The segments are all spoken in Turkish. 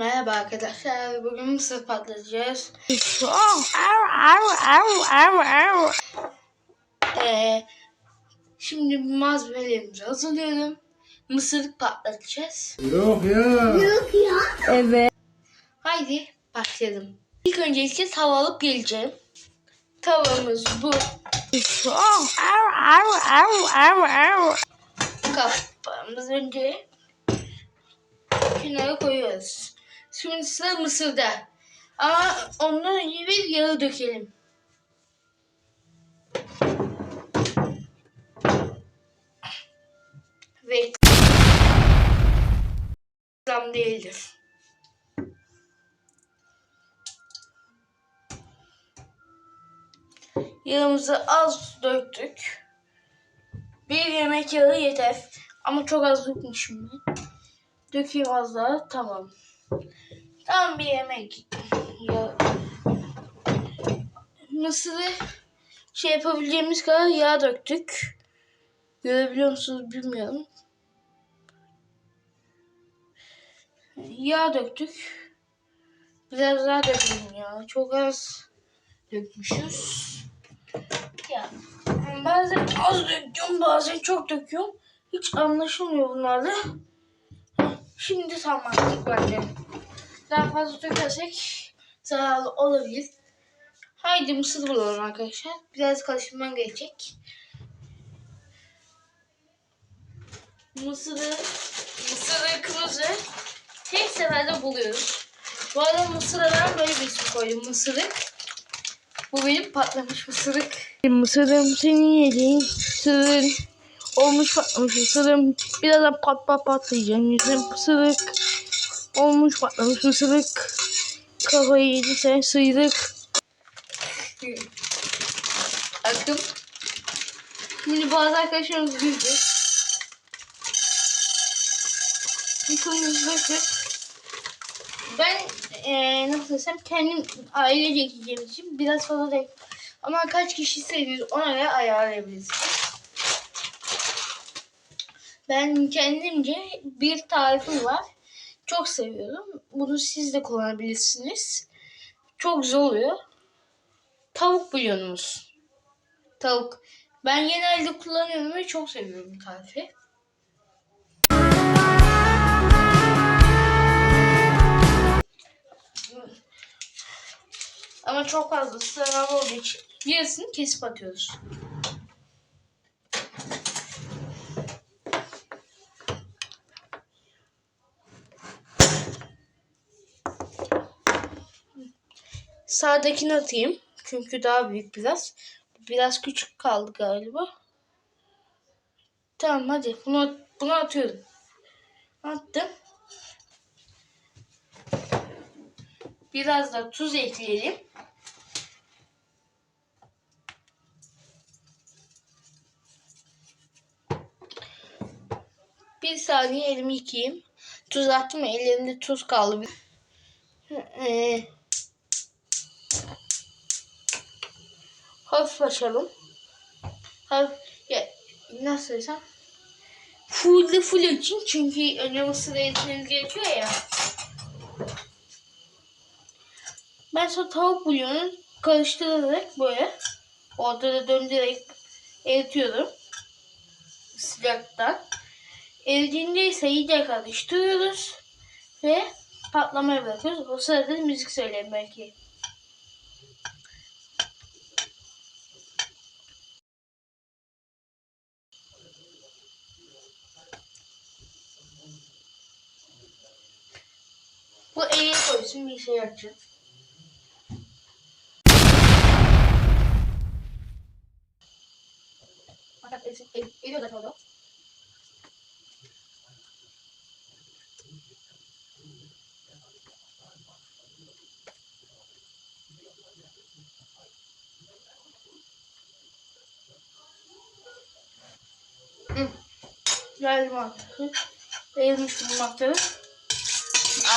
Merhaba arkadaşlar. Bugün mısır patlatacağız. Ee, şimdi malzemelerimizi hazırlıyorum. Mısır patlatacağız. Yok ya. Evet. Haydi başlayalım. İlk öncelikle tava alıp geleceğim. Tavamız bu. Kapağımız önce kenara koyuyoruz. Şimdi sıra mısırda. Ama ondan önce bir yağı dökelim. Ve tam değildir. Yağımızı az döktük. Bir yemek yağı yeter. Ama çok az dökmüşüm ben. Dökeyim az daha. Tamam. Tam bir yemek yağı. Mısırı şey yapabileceğimiz kadar yağ döktük. Görebiliyor musunuz bilmiyorum. Yağ döktük. Biraz daha dökelim ya. Çok az dökmüşüz. Ya bazen az döküyorum bazen çok döküyorum. Hiç anlaşılmıyor bunlarda. Şimdi tam artık bence. Daha fazla dökersek zararlı olabilir. Haydi mısır bulalım arkadaşlar. Biraz karıştırmam gerekecek. Mısırı, mısırı kırmızı tek seferde buluyoruz. Bu arada mısıra ben böyle bir isim koydum. Mısırık. Bu benim patlamış mısırık. Mısırım seni yediğin mısırın olmuş patlamış mısırım birazdan pat pat patlayacağım yüzüm mısırık olmuş patlamış mısırık kafayı yedi sen sıyrık Akım. Şimdi bazı arkadaşlarımız güldü. Yıkımımızı döküp ben eee nasıl desem kendim ailece yiyeceğim için biraz fazla değil. Ama kaç kişi seviyoruz ona göre ayarlayabilirsiniz. Ben kendimce bir tarifim var. Çok seviyorum. Bunu siz de kullanabilirsiniz. Çok güzel oluyor. Tavuk bulyonumuz. Tavuk. Ben genelde kullanıyorum ve çok seviyorum bu tarifi. Ama çok fazla zararlı olduğu için yarısını kesip atıyoruz. Sağdakini atayım. Çünkü daha büyük biraz. Biraz küçük kaldı galiba. Tamam hadi bunu, bunu atıyorum. Attım. Biraz da tuz ekleyelim. Bir saniye elimi yıkayayım. Tuz attım ellerimde tuz kaldı. Ee, hafif açalım. Hafif, ya, nasıl desem? Full full için çünkü önce mısır eritmemiz gerekiyor ya. Ben sonra tavuk bulyonu karıştırarak böyle ortada döndürerek eritiyorum. Sıcaktan. Eridiğinde ise iyice karıştırıyoruz ve patlamaya bırakıyoruz. O sırada müzik söyleyeyim belki. Bu eğri koysun bir şey açın. Fakat orada. Hı. Geldim artık. Eğilmiş bulunmaktadır.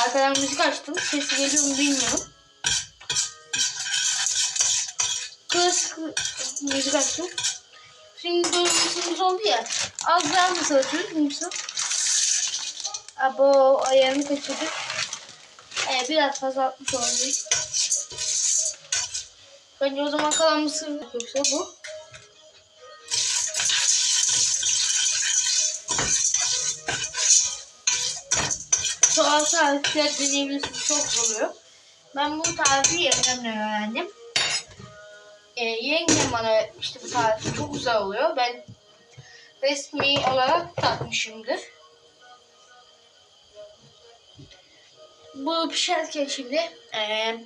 Arkadan müzik açtım. Sesi geliyor mu bilmiyorum. Klasik müzik açtım. Şimdi mısırımız oldu ya. Az daha mısır atıyoruz. Mısır. Abo ayarını kaçırdık. e, biraz fazla atmış olabilir. Bence o zaman kalan mısır yoksa bu. Doğal tarifler deneyebilirsiniz. Çok oluyor. Ben bu tarifi yengemden öğrendim. Ee, yengem bana öğretmişti bu tarifi. Çok güzel oluyor. Ben resmi olarak tatmışımdır. Bu pişerken şimdi eee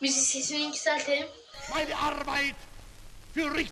müzik sesini yükseltelim. Meine Arbeit für.